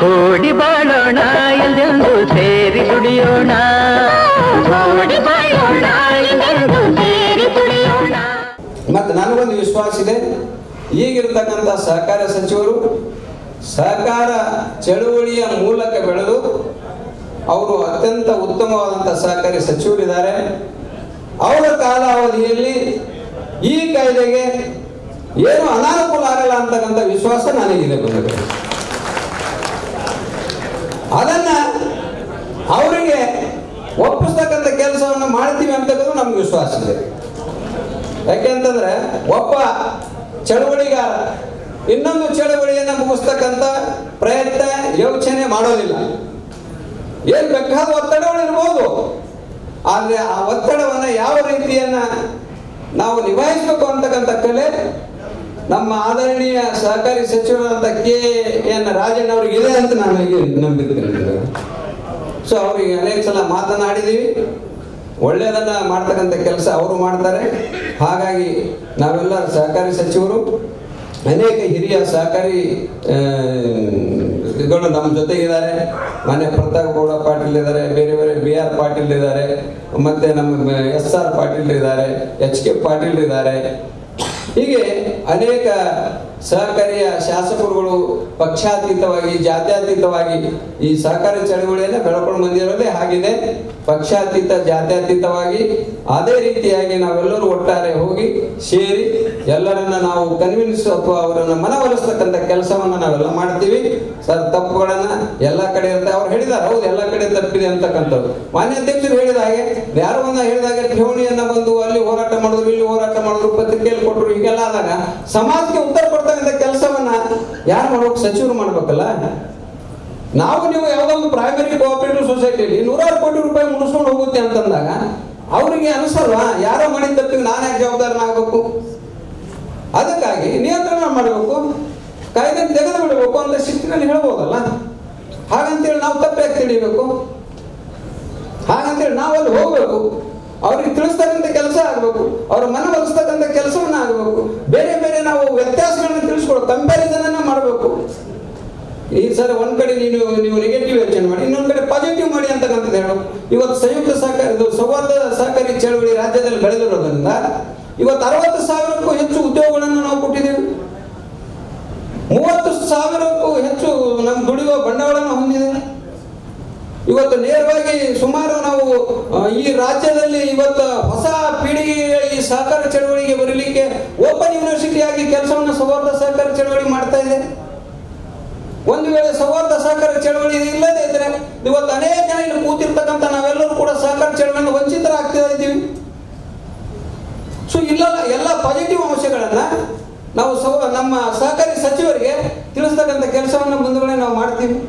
ಕೂಡಿ ಬಾಳೋಣ ಎಲ್ಲೆಂದು ಸೇರಿ ದುಡಿಯೋಣ. ಕೂಡಿ ಬಾಳೋಣ ಎಲ್ಲೆಂದು ಸೇರಿ ದುಡಿಯೋಣ. ಮತ್ತೆ ನನಗೊಂದು ವಿಶ್ವಾಸ ಇದೆ. ಈಗಿರ್ತಕ್ಕಂಥ ಸಹಕಾರ ಸಚಿವರು ಸಹಕಾರ ಚಳುವಳಿಯ ಮೂಲಕ ಬೆಳೆದು ಅವರು ಅತ್ಯಂತ ಉತ್ತಮವಾದಂಥ ಸಹಕಾರಿ ಸಚಿವರಿದ್ದಾರೆ. ಅವರ ಕಾಲಾವಧಿಯಲ್ಲಿ ಈ ಕಾಯ್ದೆಗೆ ಏನು ಅನಾನುಕೂಲ ಆಗಲ್ಲ ಅಂತಕ್ಕಂಥ ವಿಶ್ವಾಸ ನನಗಿದೆ ಬಂಧುಗಳೇ. ಅದನ್ನ ಅವರಿಗೆ ಒಪ್ಪಿಸ್ತಕ್ಕಂಥ ಕೆಲಸವನ್ನು ಮಾಡ್ತೀವಿ ಅಂತ ನಮ್ಗೆ ವಿಶ್ವಾಸ ಇದೆ. ಯಾಕೆಂತಂದ್ರೆ ಒಬ್ಬ ಚಳವಳಿಗಾರ ಇನ್ನೊಂದು ಚಳವಳಿಯನ್ನು ಮುಗಿಸ್ತಕ್ಕಂಥ ಪ್ರಯತ್ನ, ಯೋಚನೆ ಮಾಡೋದಿಲ್ಲ. ಏನ್ ಬೇಕಾದ ಒತ್ತಡಗಳು ಇರ್ಬೋದು. ಆದ್ರೆ ಆ ಒತ್ತಡವನ್ನ ಯಾವ ರೀತಿಯನ್ನ ನಾವು ನಿಭಾಯಿಸಬೇಕು ಅಂತಕ್ಕಂಥ ಕಲೆ ನಮ್ಮ ಆದರಣೀಯ ಸಹಕಾರಿ ಸಚಿವರಾದ ಕೆ ಎನ್ ರಾಜಣ್ಣ ಅವ್ರಿಗೆ ಇದೆ ಅಂತ ನಾನು ನಂಬಿದ್ದೇನೆ ಸೊ ಅವ್ರಿಗೆ ಅನೇಕ ಸಲ ಮಾತನಾಡಿದ್ದೀವಿ ಒಳ್ಳೆಯದನ್ನ ಮಾಡ್ತಕ್ಕಂಥ ಕೆಲಸ ಅವರು ಮಾಡ್ತಾರೆ. ಹಾಗಾಗಿ ನಾವೆಲ್ಲ ಸಹಕಾರಿ ಸಚಿವರು. ಅನೇಕ ಹಿರಿಯ ಸಹಕಾರಿ ಗಳು ನಮ್ಮ ಜೊತೆಗಿದ್ದಾರೆ. ಮನೆ ಪ್ರತಾಪ್ ಗೌಡ ಪಾಟೀಲ್ ಇದ್ದಾರೆ ಬೇರೆ ಬೇರೆ ಬಿ ಆರ್ ಪಾಟೀಲ್ ಇದ್ದಾರೆ, ಮತ್ತೆ ನಮ್ಮ ಎಸ್ ಆರ್ ಪಾಟೀಲ್ ಇದ್ದಾರೆ, ಎಚ್ ಕೆ ಪಾಟೀಲ್ ಇದ್ದಾರೆ. ಹೀಗೆ ಅನೇಕ ಸಹಕಾರಿಯ ಶಾಸಕರುಗಳು ಪಕ್ಷಾತೀತವಾಗಿ ಜಾತ್ಯತೀತವಾಗಿ ಈ ಸಹಕಾರಿ ಚಳವಳಿಯನ್ನು ಬೆಳ್ಕೊಂಡು ಬಂದಿರೋದೇ ಹಾಗಿದೆ ಪಕ್ಷಾತೀತ ಜಾತ್ಯತೀತವಾಗಿ ಅದೇ ರೀತಿಯಾಗಿ ನಾವೆಲ್ಲರೂ ಒಟ್ಟಾರೆ ಹೋಗಿ ಸೇರಿ ಎಲ್ಲರನ್ನ ನಾವು ಕನ್ವಿನ್ಸ್ ಅಥವಾ ಅವರನ್ನ ಮನವೊಲಿಸ್ತಕ್ಕಂಥ ಕೆಲಸವನ್ನ ನಾವೆಲ್ಲ ಮಾಡ್ತೀವಿ. ಸರ್, ತಪ್ಪುಗಳನ್ನ ಎಲ್ಲ ಕಡೆ ಅಂತ ಅವ್ರು ಹೇಳಿದಾರೆ. ಹೌದು, ಎಲ್ಲ ಕಡೆ ತಪ್ಪಿದೆ ಅಂತಕ್ಕಂಥದ್ದು ಮಾನ್ಯ ಅಧ್ಯಕ್ಷರು ಹೇಳಿದ ಹಾಗೆ, ಯಾರೋ ಒಂದ ಹೇಳಿದ ಹಾಗೆ ಠೇವಣಿಯನ್ನ ಬಂದು ಅಲ್ಲಿ ಹೋರಾಟ ಮಾಡಿದ್ರು, ಇಲ್ಲಿ ಹೋರಾಟ ಮಾಡಿದ್ರು, ಪತ್ರಿಕೆಯಲ್ಲಿ ಕೊಟ್ಟರು, ಹೀಗೆಲ್ಲ ಆದಾಗ ಸಮಾಜಕ್ಕೆ ಉತ್ತರ ಕೊಡ್ತಕ್ಕಂಥ ಕೆಲಸವನ್ನ ಯಾರು ಮಾಡ್ಬೇಕು? ಸಚಿವರು ಮಾಡ್ಬೇಕಲ್ಲ? ನಾವು ನೀವು ಯಾವುದೋ ಒಂದು ಪ್ರೈಮರಿ ಕೋಆಪರೇಟಿವ್ ಸೊಸೈಟಿಯಲ್ಲಿ ನೂರಾರು ಕೋಟಿ ರೂಪಾಯಿ ಮುಗಿಸ್ಕೊಂಡು ಹೋಗುತ್ತೆ ಅಂತಂದಾಗ ಅವರಿಗೆ ಅನಿಸಲ್ವಾ ಯಾರೋ ಮಾಡಿದ ತಪ್ಪಿಗೆ ನಾನು ಯಾಕೆ ಜವಾಬ್ದಾರನಾಗಬೇಕು. ಅದಕ್ಕಾಗಿ ನಿಯಂತ್ರಣ ಮಾಡಬೇಕು, ಕಾಯ್ದೆ ತೆಗೆದು ಬಿಡಬೇಕು ಅಂತ ಶಿಸ್ತಿನಲ್ಲಿ ಹೇಳ್ಬೋದಲ್ಲ? ಹಾಗಂತೇಳಿ ನಾವು ತಪ್ಪಾಗಿ ತಿಳಿಬೇಕು? ಹಾಗಂತೇಳಿ ನಾವು ಅಲ್ಲಿ ಹೋಗ್ಬೇಕು, ಅವ್ರಿಗೆ ತಿಳಿಸ್ತಕ್ಕಂಥ ಕೆಲಸ ಆಗಬೇಕು, ಅವ್ರ ಮನವೊಲಿಸ್ತಕ್ಕಂಥ ಕೆಲಸವನ್ನ ಆಗಬೇಕು ಬೇರೆ ಬೇರೆ ನಾವು ವ್ಯತ್ಯಾಸಗಳನ್ನ ತಿಳಿಸ್ಕೊಡೋ ಕಂಪ್ಯಾರಿಸನ್ ಮಾಡಬೇಕು. ಈ ಸರ್ ಒಂದ್ ಕಡೆ ನೀನು, ನೀವು ನೆಗೆಟಿವ್ ಯೋಚನೆ ಮಾಡಿ, ಇನ್ನೊಂದ್ ಪಾಸಿಟಿವ್ ಮಾಡಿ ಅಂತಕ್ಕಂಥದ್ದು ಹೇಳು. ಇವತ್ತು ಸಂಯುಕ್ತ ಸಹಕಾರಿ ಸೌಹಾರ್ದ ಸಹಕಾರಿ ಚಳವಳಿ ರಾಜ್ಯದಲ್ಲಿ ಬೆಳೆದಿರೋದ್ರಿಂದ ಇವತ್ತು ಅರವತ್ತು ಸಾವಿರಕ್ಕೂ ಹೆಚ್ಚು ಉದ್ಯೋಗಗಳನ್ನು ನಾವು ಕೊಟ್ಟಿದ್ದೇವೆ. ಮೂವತ್ತು ಸಾವಿರಕ್ಕೂ ಹೆಚ್ಚು ನಮ್ಮ ದುಡಿಯುವ ಬಂಡವಾಳವನ್ನು ಹೊಂದಿದೆ ಇವತ್ತು ನೇರವಾಗಿ ಸುಮಾರು ನಾವು ಈ ರಾಜ್ಯದಲ್ಲಿ ಇವತ್ತು ಹೊಸ ಪೀಳಿಗೆಯ ಈ ಸಹಕಾರ ಚಳವಳಿಗೆ ಬರಲಿಕ್ಕೆ ಓಪನ್ ಯೂನಿವರ್ಸಿಟಿ ಆಗಿ ಕೆಲಸವನ್ನು ಸೌಹಾರ್ದ ಸಹಕಾರ ಒಂದು ವೇಳೆ ಸೌಹಾರ್ದ ಸಹಕಾರ ಚಳವಳಿ ಇಲ್ಲದೇ ಇದ್ರೆ, ಇವತ್ತು ಅನೇಕ ಜನ ಇಲ್ಲಿ ಕೂತಿರ್ತಕ್ಕಂಥ ನಾವೆಲ್ಲರೂ ಕೂಡ ಸಹಕಾರ ಚಳವಳಿಯಿಂದ ವಂಚಿತರಾಗ್ತಾ ಇದ್ದೀವಿ. ಸೊ ಇಲ್ಲ ಎಲ್ಲ ಪಾಸಿಟಿವ್ ಅಂಶಗಳನ್ನ ನಾವು ಸೌ, ನಮ್ಮ ಸಹಕಾರಿ ಸಚಿವರಿಗೆ ತಿಳಿಸ್ತಕ್ಕಂಥ ಕೆಲಸವನ್ನು ಮುಂದುಗಡೆ ನಾವು ಮಾಡ್ತೀವಿ.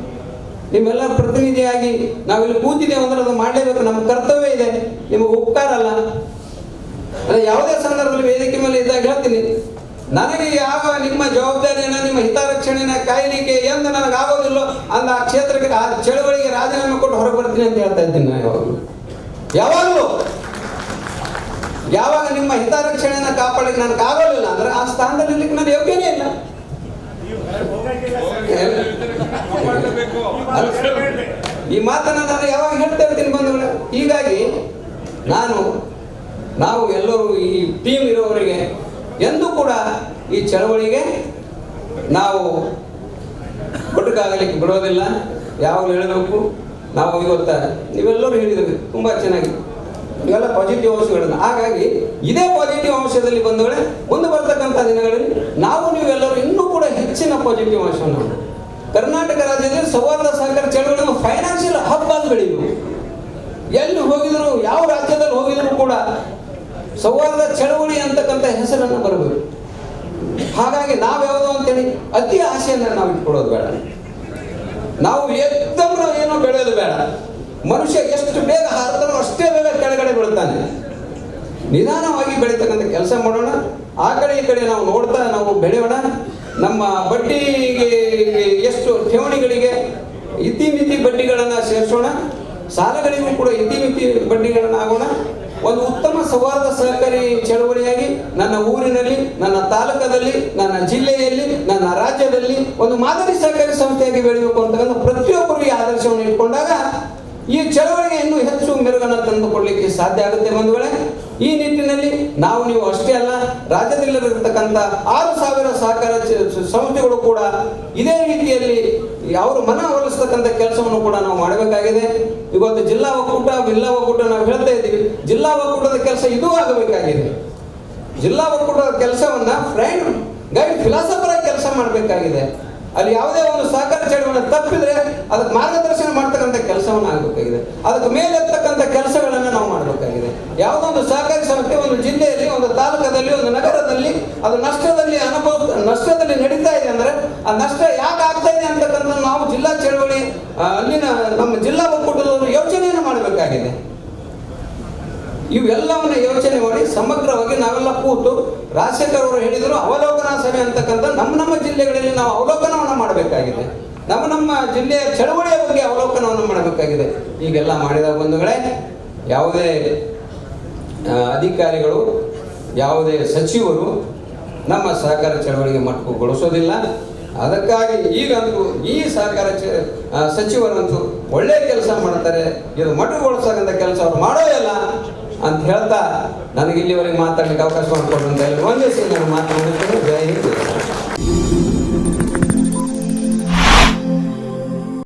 ನಿಮ್ಮೆಲ್ಲರ ಪ್ರತಿನಿಧಿಯಾಗಿ ನಾವಿಲ್ಲಿ ಕೂತಿದ್ದೇವೆ ಅಂದ್ರೆ ಅದು ಮಾಡಲೇಬೇಕು. ನಮ್ಮ ಕರ್ತವ್ಯ ಇದೆ. ನಿಮಗೆ ಉಪಕಾರ ಅಲ್ಲ. ಯಾವುದೇ ಸಂದರ್ಭದಲ್ಲಿ ವೇದಿಕೆ ಮೇಲೆ ಇದ್ದಾಗ ಹೇಳ್ತೀನಿ. ನನಗೆ ಯಾವ ನಿಮ್ಮ ಜವಾಬ್ದಾರಿಯನ್ನ, ನಿಮ್ಮ ಹಿತರಕ್ಷಣೆನ ಕಾಯಲಿಕ್ಕೆ ಎಂದು ನನಗೆ ಅಲ್ಲ ಆ ಕ್ಷೇತ್ರಕ್ಕೆ ಆ ಚಳವಳಿಗೆ ರಾಜೀನಾಮೆ ಕೊಟ್ಟು ಹೊರಗೆ ಬರ್ತೀನಿ ಅಂತ ಹೇಳ್ತಾ ಇದ್ದೀನಿ ನಾನು ಯಾವಾಗಲೂ. ಯಾವಾಗಲೂ. ಯಾವಾಗ ನಿಮ್ಮ ಹಿತರಕ್ಷಣೆಯನ್ನು ಕಾಪಾಡಲಿಕ್ಕೆ ನನಗೆ ಆಗೋದಿಲ್ಲ ಅಂದ್ರೆ ಆ ಸ್ಥಾನದಲ್ಲಿ ಇರ್ಲಿಕ್ಕೆ ನಾನು ಯೋಗ್ಯನೇ ಇಲ್ಲ. ಈ ಮಾತನ್ನ ನಾನು ಯಾವಾಗ ಹೇಳ್ತಾ ಇರ್ತೀನಿ ಬಂಧುಗಳೇ? ಹೀಗಾಗಿ ನಾನು, ನಾವು ಎಲ್ಲರೂ ಈ ಟೀಮ್ ಇರೋವರಿಗೆ, ಎಂದೂ ಕೂಡ ಈ ಚಳವಳಿಗೆ ನಾವು ಒಟ್ಟುಗಾಗಲಿಕ್ಕೆ ಬಿಡೋದಿಲ್ಲ. ಯಾವಾಗಲೂ ಹೇಳಬೇಕು. ನಾವು ಇವತ್ತು ನೀವೆಲ್ಲರೂ ಹೇಳಿದ್ರಿ ತುಂಬ ಚೆನ್ನಾಗಿ. ಇವೆಲ್ಲ ಪಾಸಿಟಿವ್ ಅಂಶಗಳನ್ನು. ಹಾಗಾಗಿ ಇದೇ ಪಾಸಿಟಿವ್ ಅಂಶದಲ್ಲಿ ಬಂದವಳೆ ಮುಂದೆ ಬರ್ತಕ್ಕಂಥ ದಿನಗಳಲ್ಲಿ ನಾವು ನೀವೆಲ್ಲರೂ ಇನ್ನೂ ಕೂಡ ಹೆಚ್ಚಿನ ಪಾಸಿಟಿವ್ ಅಂಶವನ್ನು ಕರ್ನಾಟಕ ರಾಜ್ಯದಲ್ಲಿ ಸೌಹಾರ್ದ ಸಹಕಾರ ಚಳವಳಿ ಫೈನಾನ್ಷಿಯಲ್ ಹಬ್ ಆಗಿ ಬೆಳೆಯುವ ಎಲ್ಲಿ ಹೋಗಿದ್ರು, ಯಾವ ರಾಜ್ಯದಲ್ಲಿ ಹೋಗಿದ್ರು ಕೂಡ ಸೌಹಾರ್ದ ಚಳವಳಿ ಅಂತಕ್ಕಂಥ ಹೆಸರನ್ನು ಬರಬೇಕು. ಹಾಗಾಗಿ ನಾವು ಯಾವುದು ಅಂತೇಳಿ ಅತಿ ಆಸೆಯನ್ನು ನಾವು ಇಟ್ಕೊಳ್ಳೋದು ಬೇಡ. ನಾವು ಎದ್ದಮ್ರ ಏನೋ ಬೆಳೆಯೋದು ಬೇಡ. ಮನುಷ್ಯ ಎಷ್ಟು ಬೇಗ ಹಾರತಾನೋ ಅಷ್ಟೇ ಬೇಗ ಕೆಳಗಡೆ ಬೀಳ್ತಾನೆ ನಿಧಾನವಾಗಿ ಬೆಳೀತಕ್ಕಂಥ ಕೆಲಸ ಮಾಡೋಣ. ಆ ಕಡೆ ಈ ಕಡೆ ನಾವು ನೋಡ್ತಾ ನಾವು ಬೆಳೆಯೋಣ. ನಮ್ಮ ಬಡ್ಡಿಗೆ ಎಷ್ಟು ಠೇವಣಿಗಳಿಗೆ ಇತಿಮಿತಿ ಬಡ್ಡಿಗಳನ್ನು ಸೇರಿಸೋಣ. ಸಾಲಗಳಿಗೂ ಕೂಡ ಇತಿಮಿತಿ ಬಡ್ಡಿಗಳನ್ನು ಆಗೋಣ ಒಂದು ಉತ್ತಮ ಸೌಹಾರ್ದ ಸಹಕಾರಿ ಚಳವಳಿಯಾಗಿ ನನ್ನ ಊರಿನಲ್ಲಿ, ನನ್ನ ತಾಲೂಕದಲ್ಲಿ ನನ್ನ ಜಿಲ್ಲೆಯಲ್ಲಿ, ನನ್ನ ರಾಜ್ಯದಲ್ಲಿ ಒಂದು ಮಾದರಿ ಸಹಕಾರಿ ಸಂಸ್ಥೆಯಾಗಿ ಬೆಳೆಯಬೇಕು ಅಂತಕ್ಕಂಥ ಪ್ರತಿಯೊಬ್ಬರು ಈ ಆದರ್ಶವನ್ನು ಇಟ್ಕೊಂಡಾಗ ಈ ಚಳವಳಿಗೆ ಇನ್ನೂ ಹೆಚ್ಚು ಮೆರುಗನ್ನು ತಂದುಕೊಡ್ಲಿಕ್ಕೆ ಸಾಧ್ಯ ಆಗುತ್ತೆ ಬಂಧುಗಳೇ. ಈ ನಿಟ್ಟಿನಲ್ಲಿ ನಾವು ನೀವು ಅಷ್ಟೇ ಅಲ್ಲ, ರಾಜ್ಯದಲ್ಲಿರತಕ್ಕಂಥ ಆರು ಸಾವಿರ ಸಹಕಾರ ಸಂಸ್ಥೆಗಳು ಕೂಡ ಇದೇ ರೀತಿಯಲ್ಲಿ ಅವರು ಮನ ಒಲಿಸ್ತಕ್ಕಂಥ ಕೆಲಸವನ್ನು ಕೂಡ ನಾವು ಮಾಡಬೇಕಾಗಿದೆ. ಇವತ್ತು ಜಿಲ್ಲಾ ಒಕ್ಕೂಟ ಜಿಲ್ಲಾ ಒಕ್ಕೂಟ ನಾವು ಹೇಳ್ತಾ ಇದ್ದೀವಿ. ಜಿಲ್ಲಾ ಒಕ್ಕೂಟದ ಕೆಲಸ ಇದೂ ಆಗಬೇಕಾಗಿದೆ. ಜಿಲ್ಲಾ ಒಕ್ಕೂಟದ ಕೆಲಸವನ್ನ ಫ್ರೆಂಡ್, ಗೈಡ್ ಫಿಲಾಸಫರ್ ಕೆಲಸ ಮಾಡಬೇಕಾಗಿದೆ. ಅಲ್ಲಿ ಯಾವುದೇ ಒಂದು ಸಹಕಾರ ಚಳವಳಿ ತಪ್ಪಿದ್ರೆ ಅದಕ್ಕೆ ಮಾರ್ಗದರ್ಶನ ಮಾಡ್ತಕ್ಕಂಥ ಕೆಲಸವನ್ನು ಆಗಬೇಕಾಗಿದೆ. ಅದಕ್ಕೆ ಮೇಲೆತ್ತಕ್ಕಂಥ ಕೆಲಸಗಳನ್ನು ನಾವು ಮಾಡಬೇಕಾಗಿದೆ. ಯಾವುದೋ ಒಂದು ಸಹಕಾರಿ ಸಂಸ್ಥೆ, ಒಂದು ಜಿಲ್ಲೆಯಲ್ಲಿ, ಒಂದು ತಾಲೂಕದಲ್ಲಿ ಒಂದು ನಗರದಲ್ಲಿ ಅದು ನಷ್ಟದಲ್ಲಿ ಅನುಭವ, ನಷ್ಟದಲ್ಲಿ ನಡೀತಾ ಇದೆ. ಆ ನಷ್ಟ ಯಾಕೆ ಆಗ್ತಾ ಇದೆ ಅಂತಕ್ಕಂಥ ನಾವು ಜಿಲ್ಲಾ ಚಳವಳಿ ಅಲ್ಲಿನ ನಮ್ಮ ಜಿಲ್ಲಾ ಒಕ್ಕೂಟದವರು ಯೋಚನೆಯನ್ನು ಮಾಡಬೇಕಾಗಿದೆ. ಇವೆಲ್ಲವನ್ನ ಯೋಚನೆ ಮಾಡಿ ಸಮಗ್ರವಾಗಿ ನಾವೆಲ್ಲ ಕೂತು ರಾಜಶೇಖರ್ ಅವರು ಹೇಳಿದರು, ಅವಲೋಕನ ಸಭೆ ಅಂತಕ್ಕಂಥ ನಮ್ಮ ನಮ್ಮ ಜಿಲ್ಲೆಗಳಲ್ಲಿ ನಾವು ಅವಲೋಕನವನ್ನು ಮಾಡಬೇಕಾಗಿದೆ. ನಮ್ಮ ನಮ್ಮ ಜಿಲ್ಲೆಯ ಚಳವಳಿಯ ಬಗ್ಗೆ ಅವಲೋಕನವನ್ನು ಮಾಡಬೇಕಾಗಿದೆ. ಈಗೆಲ್ಲ ಮಾಡಿದ ಬಂಧುಗಳೇ, ಯಾವುದೇ ಅಧಿಕಾರಿಗಳು, ಯಾವುದೇ ಸಚಿವರು ನಮ್ಮ ಸಹಕಾರ ಚಳವಳಿಗೆ ಮಟ್ಟುಗೊಳಿಸೋದಿಲ್ಲ. ಅದಕ್ಕಾಗಿ ಈಗಂತೂ ಈ ಸಹಕಾರ ಸಚಿವರಂತೂ ಒಳ್ಳೆಯ ಕೆಲಸ ಮಾಡ್ತಾರೆ ಇದು ಮಟ್ಟುಗೊಳಿಸತಕ್ಕಂಥ ಕೆಲಸ ಅವ್ರು ಮಾಡೋದಿಲ್ಲ ಅಂತ ಹೇಳ್ತಾ ನನಗೆ ಇಲ್ಲಿವರೆಗೆ ಮಾತಾಡಲಿಕ್ಕೆ ಅವಕಾಶ ಮಾಡಿಕೊಡುವಂತ ವಂದಿಸಿ ನಾನು ಮಾತನಾಡುತ್ತೇನೆ ಜೈ ಹಿಂದ್.